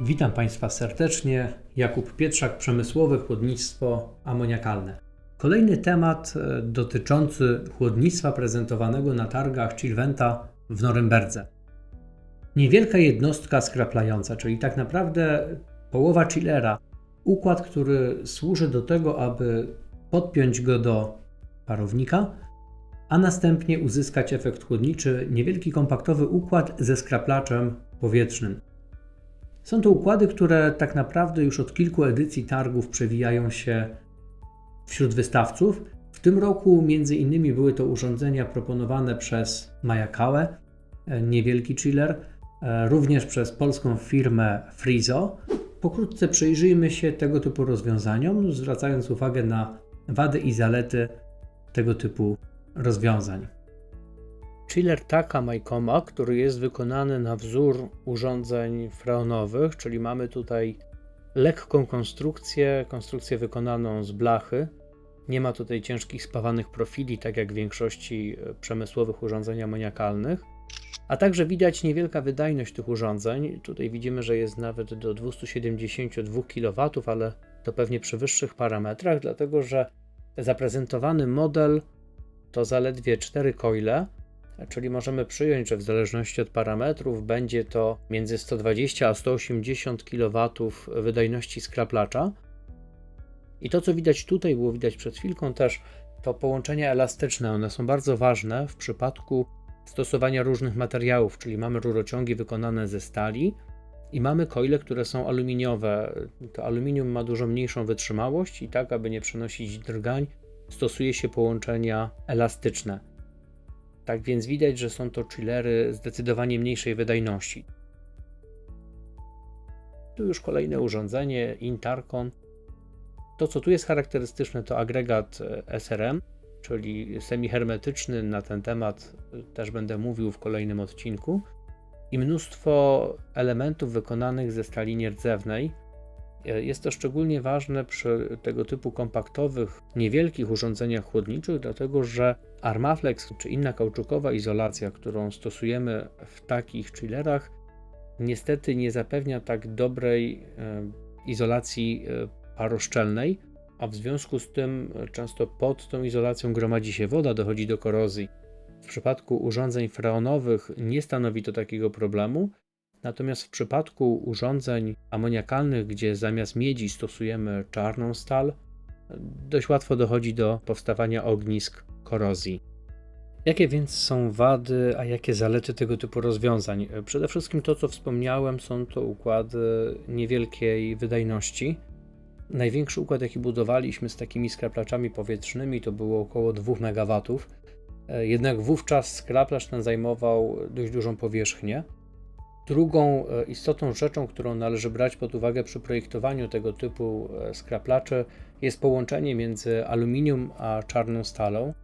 Witam Państwa serdecznie. Jakub Pietrzak, przemysłowe chłodnictwo amoniakalne. Kolejny temat e, dotyczący chłodnictwa prezentowanego na targach Chilventa w Norymberdze. Niewielka jednostka skraplająca, czyli tak naprawdę połowa chillera, układ, który służy do tego, aby podpiąć go do parownika, a następnie uzyskać efekt chłodniczy, niewielki kompaktowy układ ze skraplaczem powietrznym. Są to układy, które tak naprawdę już od kilku edycji targów przewijają się wśród wystawców. W tym roku między innymi były to urządzenia proponowane przez Majakałę, e, niewielki chiller, e, również przez polską firmę Frizo. Pokrótce przyjrzyjmy się tego typu rozwiązaniom, zwracając uwagę na wady i zalety tego typu rozwiązań. Chiller Taka Majkoma, który jest wykonany na wzór urządzeń freonowych, czyli mamy tutaj lekką konstrukcję, konstrukcję wykonaną z blachy. Nie ma tutaj ciężkich spawanych profili, tak jak w większości e, przemysłowych urządzeń amoniakalnych. A także widać niewielka wydajność tych urządzeń. Tutaj widzimy, że jest nawet do 272 kW, ale to pewnie przy wyższych parametrach, dlatego że zaprezentowany model to zaledwie 4 coile, czyli możemy przyjąć, że w zależności od parametrów będzie to między 120 a 180 kW wydajności skraplacza. I to, co widać tutaj, było widać przed chwilką też, to połączenia elastyczne. One są bardzo ważne w przypadku stosowania różnych materiałów, czyli mamy rurociągi wykonane ze stali i mamy coile, które są aluminiowe. To aluminium ma dużo mniejszą wytrzymałość i tak, aby nie przenosić drgań, stosuje się połączenia elastyczne. Tak więc widać, że są to chillery zdecydowanie mniejszej wydajności. Tu już kolejne urządzenie Intarcon. To, co tu jest charakterystyczne, to agregat e, SRM, czyli semihermetyczny. Na ten temat e, też będę mówił w kolejnym odcinku. I mnóstwo elementów wykonanych ze stali nierdzewnej. E, jest to szczególnie ważne przy tego typu kompaktowych, niewielkich urządzeniach chłodniczych, dlatego że Armaflex czy inna kauczukowa izolacja, którą stosujemy w takich chillerach, niestety nie zapewnia tak dobrej e, izolacji e, paroszczelnej, a w związku z tym często pod tą izolacją gromadzi się woda, dochodzi do korozji. W przypadku urządzeń freonowych nie stanowi to takiego problemu, natomiast w przypadku urządzeń amoniakalnych, gdzie zamiast miedzi stosujemy czarną stal, dość łatwo dochodzi do powstawania ognisk korozji. Jakie więc są wady, a jakie zalety tego typu rozwiązań? Przede wszystkim to, co wspomniałem, są to układy niewielkiej wydajności. Największy układ, jaki budowaliśmy z takimi skraplaczami powietrznymi, to było około 2 MW. Jednak wówczas skraplacz ten zajmował dość dużą powierzchnię. Drugą e, istotną rzeczą, którą należy brać pod uwagę przy projektowaniu tego typu e, skraplaczy, jest połączenie między aluminium a czarną stalą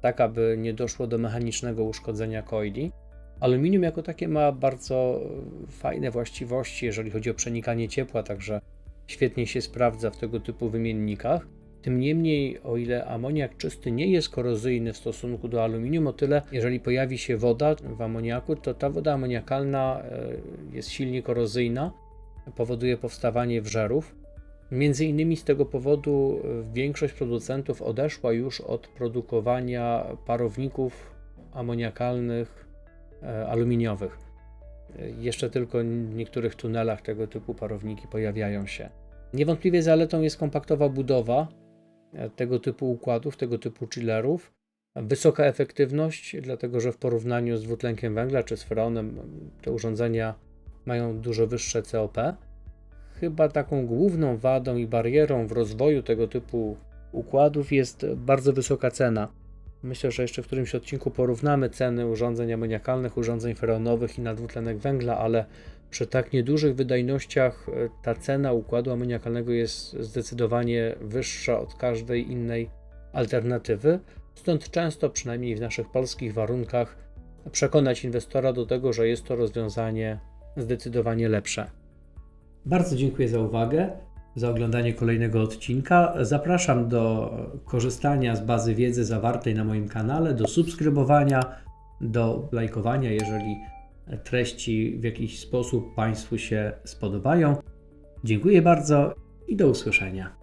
tak aby nie doszło do mechanicznego uszkodzenia coili. Aluminium jako takie ma bardzo fajne właściwości, jeżeli chodzi o przenikanie ciepła, także świetnie się sprawdza w tego typu wymiennikach. Tym niemniej, o ile amoniak czysty nie jest korozyjny w stosunku do aluminium, o tyle jeżeli pojawi się woda w amoniaku, to ta woda amoniakalna e, jest silnie korozyjna, powoduje powstawanie wżerów. Między innymi z tego powodu e, większość producentów odeszła już od produkowania parowników amoniakalnych e, aluminiowych. E, jeszcze tylko w niektórych tunelach tego typu parowniki pojawiają się. Niewątpliwie zaletą jest kompaktowa budowa tego typu układów, tego typu chillerów. Wysoka efektywność, dlatego że w porównaniu z dwutlenkiem węgla czy z freonem te urządzenia mają dużo wyższe COP chyba taką główną wadą i barierą w rozwoju tego typu układów jest bardzo wysoka cena. Myślę, że jeszcze w którymś odcinku porównamy ceny urządzeń amoniakalnych, urządzeń freonowych i na dwutlenek węgla, ale przy tak niedużych wydajnościach e, ta cena układu amoniakalnego jest zdecydowanie wyższa od każdej innej alternatywy. Stąd często, przynajmniej w naszych polskich warunkach, przekonać inwestora do tego, że jest to rozwiązanie zdecydowanie lepsze. Bardzo dziękuję za uwagę, za oglądanie kolejnego odcinka. Zapraszam do korzystania z bazy wiedzy zawartej na moim kanale, do subskrybowania, do lajkowania, jeżeli treści w jakiś sposób Państwu się spodobają. Dziękuję bardzo i do usłyszenia.